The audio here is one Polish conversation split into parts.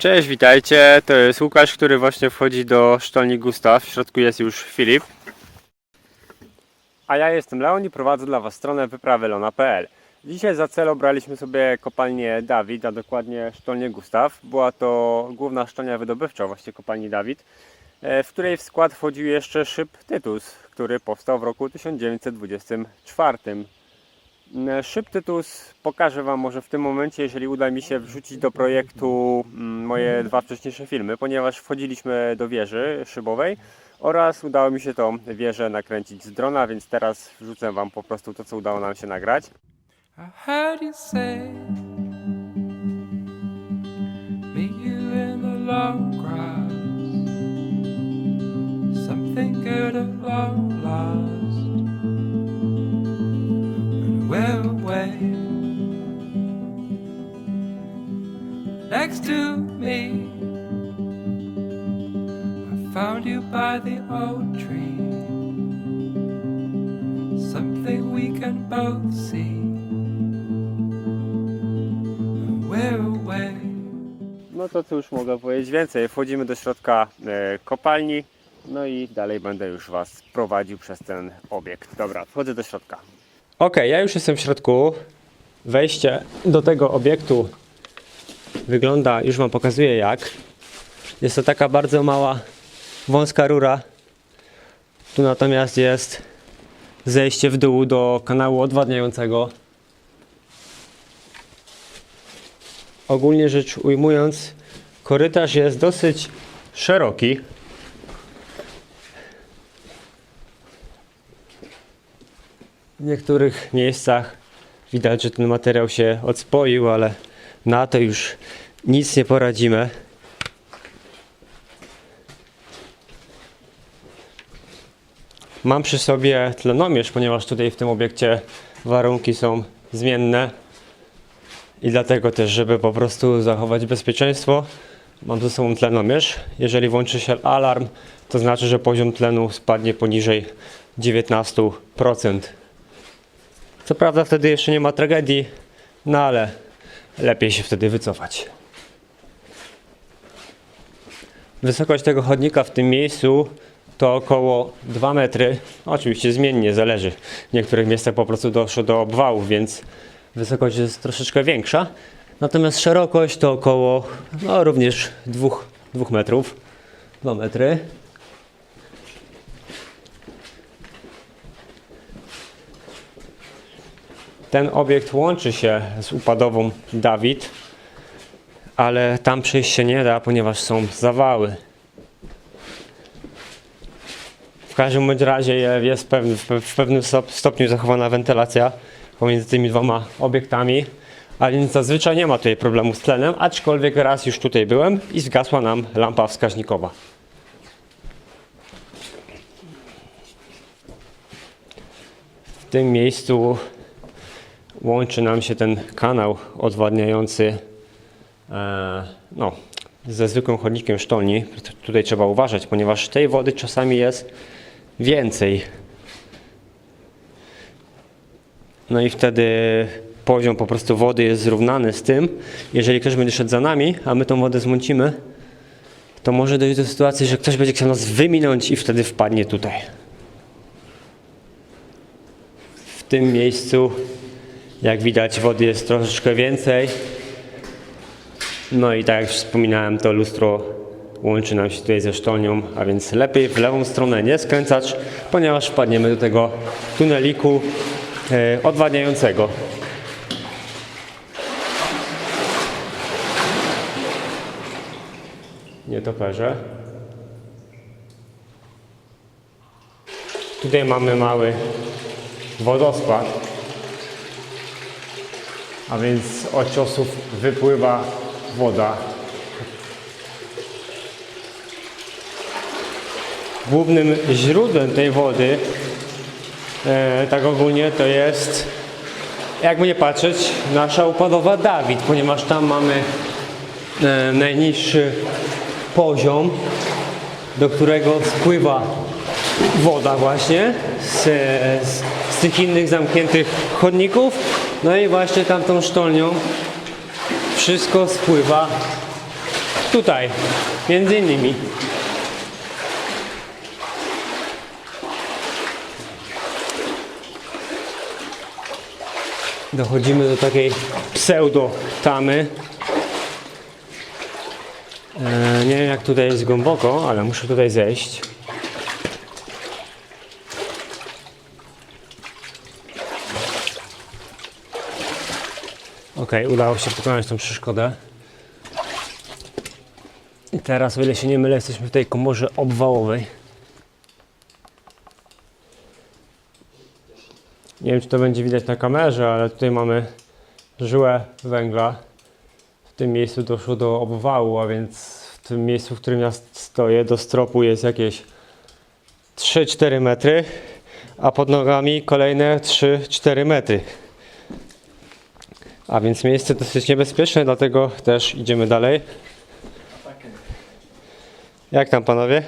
Cześć, witajcie. To jest Łukasz, który właśnie wchodzi do sztolni Gustaw. W środku jest już Filip. A ja jestem Leon i prowadzę dla Was stronę wyprawylona.pl. Dzisiaj za cel obraliśmy sobie kopalnię Dawid, a dokładnie sztolnię Gustaw. Była to główna sztolnia wydobywcza właśnie kopalni Dawid, e, w której w skład wchodził jeszcze szyb Tytus, który powstał w roku 1924. Mm, Szyb Tytus pokażę Wam może w tym momencie, jeżeli uda mi się wrzucić do projektu mm, moje dwa wcześniejsze filmy, ponieważ wchodzili,śmy do wieży szybowej oraz udało mi się tą wieżę nakręcić z drona, więc teraz wrzucę Wam po prostu to, co udało nam się nagrać. I to me, I found you by the old tree. Something we can both see. We're away. No to cóż mogę powiedzieć więcej. Wchodzimy do środka e, kopalni, no i dalej będę już Was prowadził przez ten obiekt. Dobra, wchodzę do środka. Ok, ja już jestem w środku. Wejście do tego obiektu wygląda, już Wam pokazuję jak. Jest to taka bardzo mała, wąska rura. Tu natomiast jest zejście w dół do kanału odwadniającego. Ogólnie rzecz ujmując, korytarz jest dosyć szeroki. W niektórych miejscach widać, że ten materiał się odspoił, ale na to już nic nie poradzimy. Mam przy sobie tlenomierz, ponieważ tutaj w tym obiekcie warunki są zmienne. I dlatego też, żeby po prostu zachować bezpieczeństwo, mam ze sobą tlenomierz. Jeżeli włączy się alarm, to znaczy, że poziom tlenu spadnie poniżej 19%. Co prawda wtedy jeszcze nie ma tragedii, no ale lepiej się wtedy wycofać. Wysokość tego chodnika w tym miejscu to około 2 metry. Oczywiście zmiennie zależy. W niektórych miejscach po prostu doszło do obwałów, więc wysokość jest troszeczkę większa. Natomiast szerokość to około no, również 2, 2 metrów. 2 metry. Ten obiekt łączy się z upadową Dawid, ale tam przejść się nie da, ponieważ są zawały. W każdym bądź razie jest w pe- w pewnym stop- stopniu zachowana wentylacja pomiędzy tymi dwoma obiektami, a więc zazwyczaj nie ma tutaj problemu z tlenem, aczkolwiek raz już tutaj byłem i zgasła nam lampa wskaźnikowa. W tym miejscu łączy nam się ten kanał odwadniający e, no, ze zwykłym chodnikiem sztolni. Tutaj trzeba uważać, ponieważ tej wody czasami jest więcej. No i wtedy poziom po prostu wody jest zrównany z tym. Jeżeli ktoś będzie szedł za nami, a my tą wodę zmącimy, to może dojść do sytuacji, że ktoś będzie chciał nas wyminąć i wtedy wpadnie tutaj. W tym miejscu, jak widać, wody jest troszeczkę więcej. No i tak jak wspominałem, to lustro łączy nam się tutaj ze sztolnią, a więc lepiej w lewą stronę nie skręcać, ponieważ wpadniemy do tego tuneliku e, odwadniającego. Nietoperze. Tutaj mamy mały wodospad, a więc z ociosów wypływa woda. Głównym źródłem tej wody, e, tak ogólnie, to jest, jakby nie patrzeć, nasza upadowa Dawid, ponieważ tam mamy e, najniższy poziom, do którego spływa woda właśnie z, z, z tych innych zamkniętych chodników. No i właśnie tamtą sztolnią wszystko spływa Tutaj, między innymi. Dochodzimy do takiej pseudo tamy. E, nie wiem jak tutaj jest głęboko, ale muszę tutaj zejść. Ok, udało się pokonać tą przeszkodę. I teraz, o ile się nie mylę, jesteśmy w tej komorze obwałowej. Nie wiem, czy to będzie widać na kamerze, ale tutaj mamy żyłę węgla. W tym miejscu doszło do obwału, a więc w tym miejscu, w którym ja stoję, do stropu jest jakieś 3-4 metry, a pod nogami kolejne 3-4 metry. A więc miejsce dosyć niebezpieczne, dlatego też idziemy dalej. Jak tam panowie?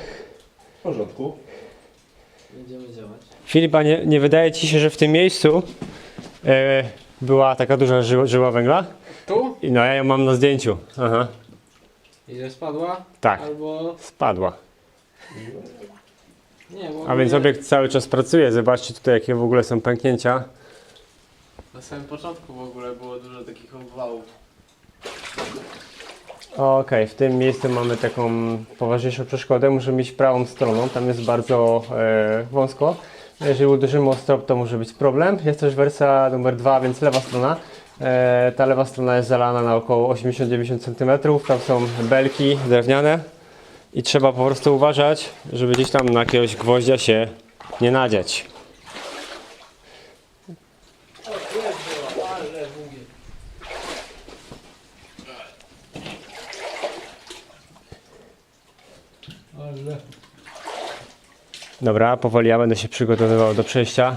W porządku. Będziemy działać. Filipa, nie, nie wydaje ci się, że w tym miejscu e, była taka duża żyła, żyła węgla? Tu? I no ja ją mam na zdjęciu. Aha, I że spadła? tak, Albo... spadła. Nie, bo A więc obiekt cały czas pracuje. Zobaczcie tutaj, jakie w ogóle są pęknięcia. Na samym początku w ogóle było dużo takich obwałów. Okej, w tym miejscu mamy taką poważniejszą przeszkodę. Musimy iść prawą stroną, tam jest bardzo e, wąsko. Jeżeli uderzymy o strop, to może być problem. Jest też wersja numer dwa, więc lewa strona. E, ta lewa strona jest zalana na około 80-90 cm. Tam są belki drewniane i trzeba po prostu uważać, żeby gdzieś tam na jakiegoś gwoździa się nie nadziać. Ale... Dobra, powoli ja będę się przygotowywał do przejścia,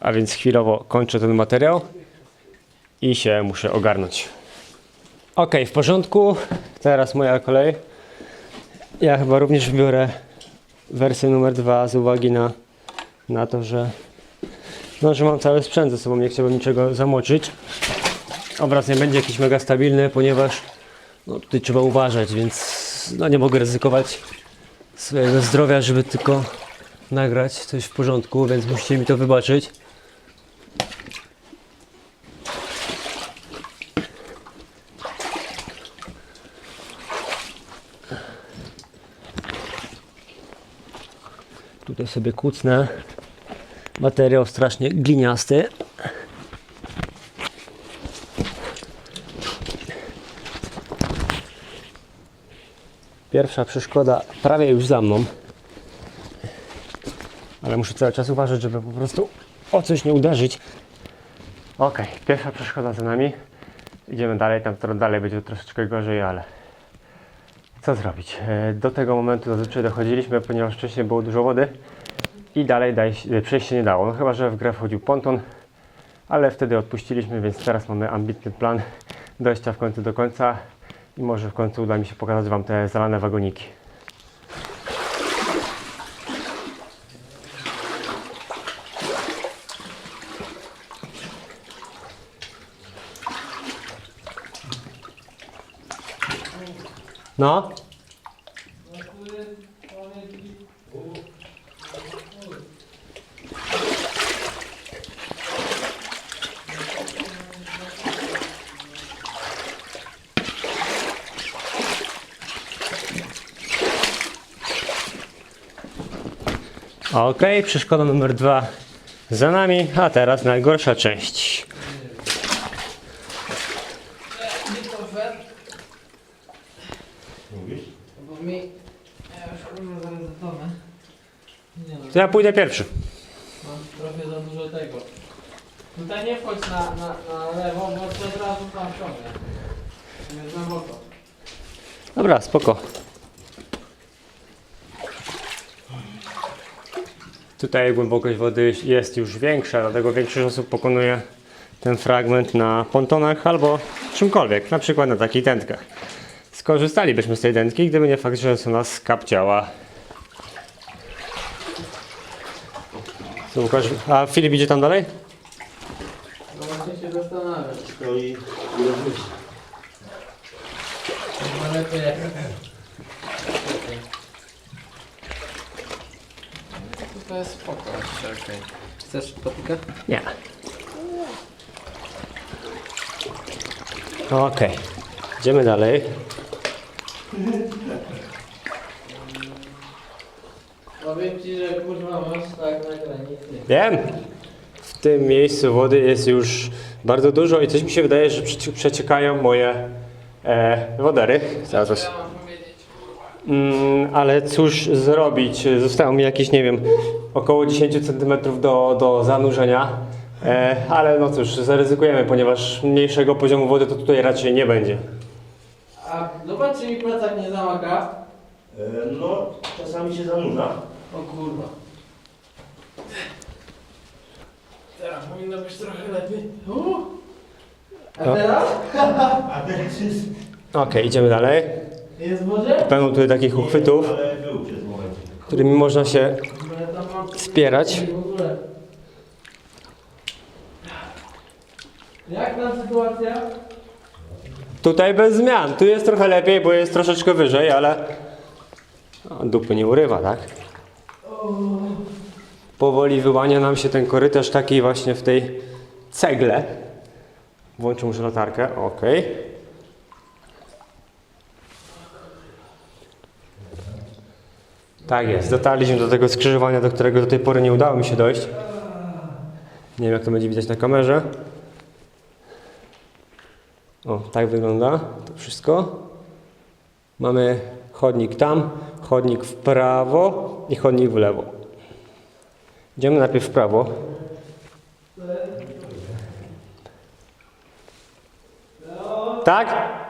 a więc chwilowo kończę ten materiał i się muszę ogarnąć. Ok, w porządku. Teraz moja kolej. Ja chyba również wybiorę wersję numer dwa z uwagi na, na to, że, no, że mam cały sprzęt ze sobą, nie chciałbym niczego zamoczyć. Obraz nie będzie jakiś mega stabilny, ponieważ no, tutaj trzeba uważać, więc no, nie mogę ryzykować swojego zdrowia, żeby tylko nagrać coś w porządku, więc musicie mi to wybaczyć. Tutaj sobie kucnę. Materiał strasznie gliniasty. Pierwsza przeszkoda prawie już za mną. Ale muszę cały czas uważać, żeby po prostu o coś nie uderzyć. Ok, pierwsza przeszkoda za nami. Idziemy dalej, tam dalej będzie troszeczkę gorzej, ale co zrobić? E, Do tego momentu zazwyczaj dochodziliśmy, ponieważ wcześniej było dużo wody i dalej e, przejść się nie dało. No chyba, że w grę wchodził ponton, ale wtedy odpuściliśmy, więc teraz mamy ambitny plan dojścia w końcu do końca i może w końcu uda mi się pokazać Wam te zalane wagoniki. No? Ok, przeszkoda numer dwa za nami, a teraz najgorsza część. To ja pójdę pierwszy. mam trochę za dużo tego. Tutaj nie wchodź na, na, na lewo, bo to od razu tam ciągnie. Jest głęboko. Dobra, spoko. Tutaj głębokość wody jest już większa, dlatego większość osób pokonuje ten fragment na pontonach albo czymkolwiek, na przykład na takich dętkach. Skorzystalibyśmy z tej dętki, gdyby nie fakt, że ona skapciała. Co, Łukasz? A Filip idzie tam dalej? No właśnie się zastanawiam. No i ile wyjść? Na lepiej. To jest spoko, okej. Chcesz patyka? Nie. Okej. Idziemy dalej. Powiem ci, że kurwa masz tak na granicy. Wiem. W tym miejscu wody jest już bardzo dużo i coś mi się wydaje, że przeci- przeciekają moje e, wodery. Zaraz coś. Ja mam powiedzieć, kurwa. Mm, ale cóż zrobić? Zostało mi jakieś, nie wiem, około 10 cm do, do zanurzenia. E, ale no cóż, zaryzykujemy, ponieważ mniejszego poziomu wody to tutaj raczej nie będzie. A zobacz, czy mi plecak nie zamaka. E, No, czasami się zanurza. O kurwa. Teraz powinno być trochę lepiej. U. A No. teraz? A teraz jest... Okej, idziemy dalej. Pełno tutaj takich uchwytów, którymi można się wspierać. Jak tam sytuacja? Tutaj bez zmian. Tu jest trochę lepiej, bo jest troszeczkę wyżej, ale o, dupy nie urywa, tak? Powoli wyłania nam się ten korytarz taki właśnie w tej cegle. Włączę muszę latarkę, ok. Tak jest, dotarliśmy do tego skrzyżowania, do którego do tej pory nie udało mi się dojść. Nie wiem jak to będzie widać na kamerze. O, tak wygląda to wszystko. Mamy chodnik tam, chodnik w prawo i chodnik w lewo. Idziemy najpierw w prawo. Tak?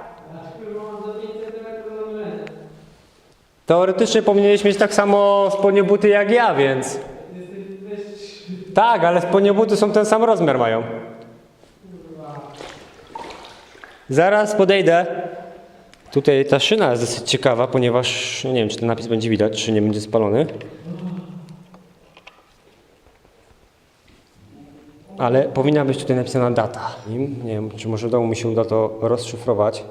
Teoretycznie powinieneś mieć tak samo spodnie buty jak ja, więc... Tak, ale spodnie buty są ten sam rozmiar mają. Zaraz podejdę. Tutaj ta szyna jest dosyć ciekawa, ponieważ nie wiem, czy ten napis będzie widać, czy nie będzie spalony. Ale powinna być tutaj napisana data. Nie wiem, czy może udało mi się uda to rozszyfrować.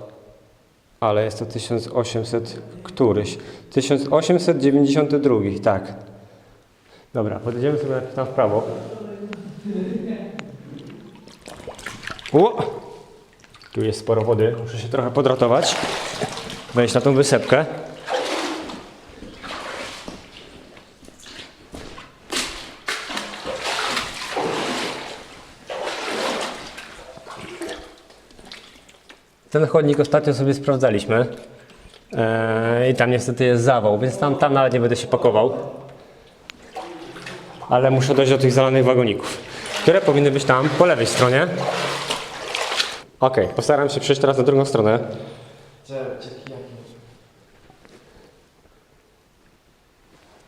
Ale jest to 1800 któryś. 1892, tak. Dobra, podejdziemy sobie tam w prawo. O! Tu jest sporo wody, muszę się trochę podratować. Wejść na tą wysepkę. Ten chodnik ostatnio sobie sprawdzaliśmy. Eee, I tam niestety jest zawał, więc tam, tam nawet nie będę się pakował. Ale muszę dojść do tych zalanych wagoników, które powinny być tam po lewej stronie. Ok, postaram się przejść teraz na drugą stronę.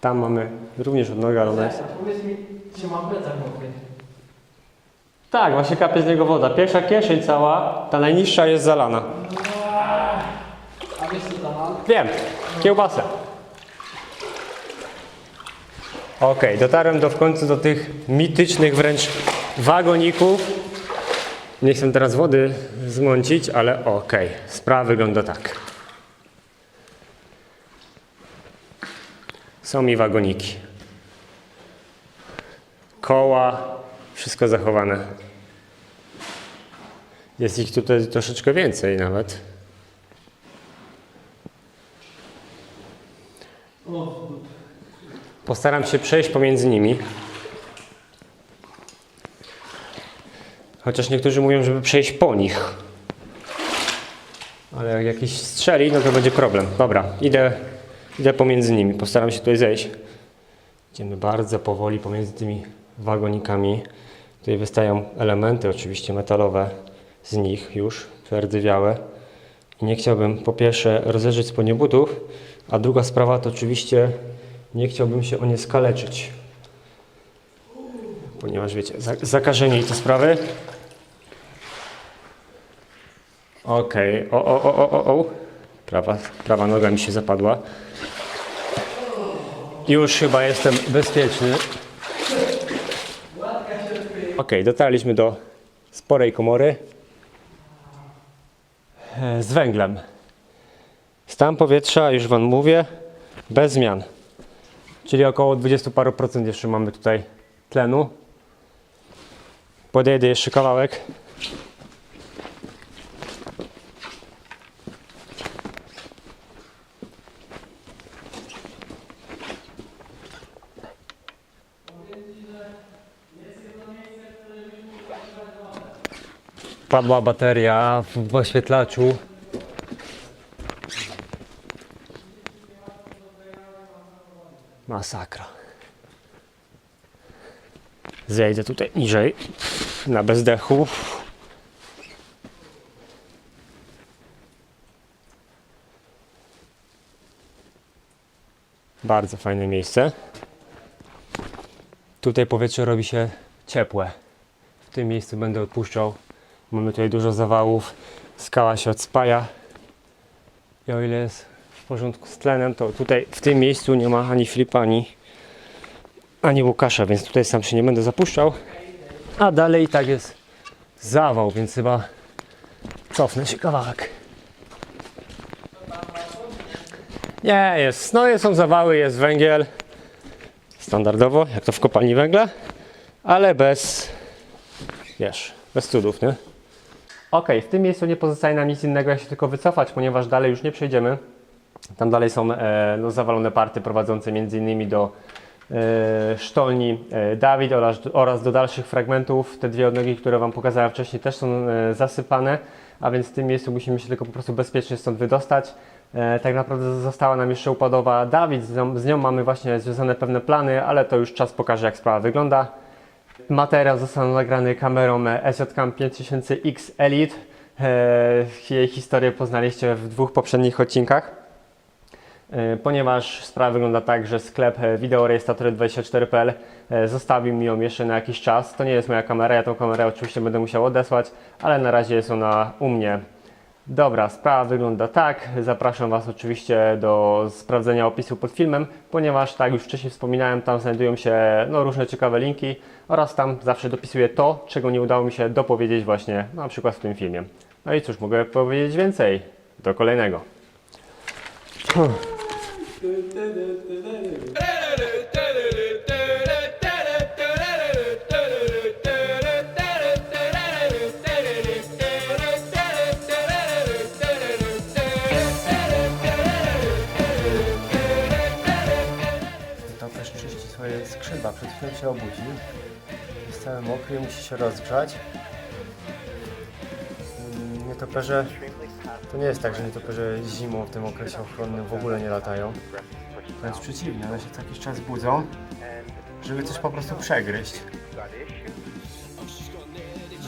Tam mamy również odnogę, ale powiedz mi, czy mam plecak mokry? Tak, właśnie kapie z niego woda. Pierwsza kieszeń cała, ta najniższa jest zalana. A wiesz co tam mam? Wiem, kiełbasę. Okej, dotarłem do w końcu do tych mitycznych wręcz wagoników. Nie chcę teraz wody zmącić, ale okej, sprawa wygląda tak. Są mi wagoniki. Koła, wszystko zachowane. Jest ich tutaj troszeczkę więcej nawet. Postaram się przejść pomiędzy nimi. Chociaż niektórzy mówią, żeby przejść po nich. Ale jak jakiś strzeli, no to będzie problem. Dobra, idę, idę pomiędzy nimi. Postaram się tutaj zejść. Idziemy bardzo powoli pomiędzy tymi wagonikami. Tutaj wystają elementy, oczywiście metalowe z nich już, przerdzewiałe. I nie chciałbym po pierwsze rozejrzeć spodnie butów, a druga sprawa to oczywiście nie chciałbym się o nie skaleczyć. Ponieważ wiecie, za- zakażenie i te sprawy. Okej, o, o, o, o, o, o. Prawa, prawa noga mi się zapadła. Już chyba jestem bezpieczny. Okej, dotarliśmy do sporej komory e, z węglem. Stan powietrza, już Wam mówię, bez zmian. Czyli około 20 paru procent jeszcze mamy tutaj tlenu. Podejdę jeszcze kawałek. Padła bateria w oświetlaczu. Masakra. Zejdę tutaj niżej, na bezdechu. Bardzo fajne miejsce. Tutaj powietrze robi się ciepłe. W tym miejscu będę odpuszczał. Mamy tutaj dużo zawałów. Skała się odspaja. I o ile jest w porządku z tlenem, to tutaj w tym miejscu nie ma ani Filipa, ani, ani Łukasza, więc tutaj sam się nie będę zapuszczał. A dalej i tak jest zawał, więc chyba cofnę się kawałek. Nie, jest, no są zawały, jest węgiel. Standardowo, jak to w kopalni węgla, ale bez, wiesz, bez cudów, nie? Ok, w tym miejscu nie pozostaje nam nic innego, jak się tylko wycofać, ponieważ dalej już nie przejdziemy. Tam dalej są e, no, zawalone party prowadzące m.in. do e, sztolni e, Dawid oraz, oraz do dalszych fragmentów. Te dwie odnogi, które Wam pokazałem wcześniej, też są e, zasypane, a więc w tym miejscu musimy się tylko po prostu bezpiecznie stąd wydostać. E, tak naprawdę została nam jeszcze upadowa Dawid, z nią, z nią mamy właśnie związane pewne plany, ale to już czas pokaże, jak sprawa wygląda. Materiał został nagrany kamerą SJCAM 5000X Elite. E, Jej historię poznaliście w dwóch poprzednich odcinkach. E, Ponieważ sprawa wygląda tak, że sklep e, wideorejestratory24.pl e, zostawił mi ją jeszcze na jakiś czas. To nie jest moja kamera, ja tą kamerę oczywiście będę musiał odesłać, ale na razie jest ona u mnie. Dobra, sprawa wygląda tak. Zapraszam Was oczywiście do sprawdzenia opisu pod filmem, ponieważ tak już wcześniej wspominałem, tam znajdują się no, różne ciekawe linki oraz tam zawsze dopisuję to, czego nie udało mi się dopowiedzieć właśnie na przykład w tym filmie. No i cóż, mogę powiedzieć więcej. Do kolejnego. Przed chwilą się obudził. Jest mokry, musi się rozgrzać. Mm, Nietoperze, to nie jest tak, że nietoperze zimą w tym okresie ochronnym w ogóle nie latają. Wręcz przeciwnie, one się co jakiś czas budzą, żeby coś po prostu przegryźć.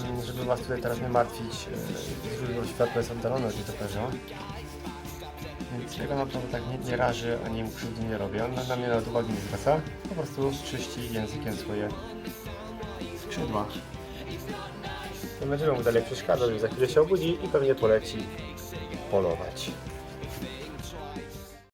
Mm, Żeby Was tutaj teraz nie martwić, e, źródło światła jest oddalone od nietoperza. Więc jego naprawdę tak nie, nie raży, ani mu krzywdy nie robi. On na, mnie nawet uwagi nie zwraca. Po prostu czyści językiem swoje skrzydła. Nie będziemy mu dalej przeszkadzać, za chwilę się obudzi i pewnie poleci polować.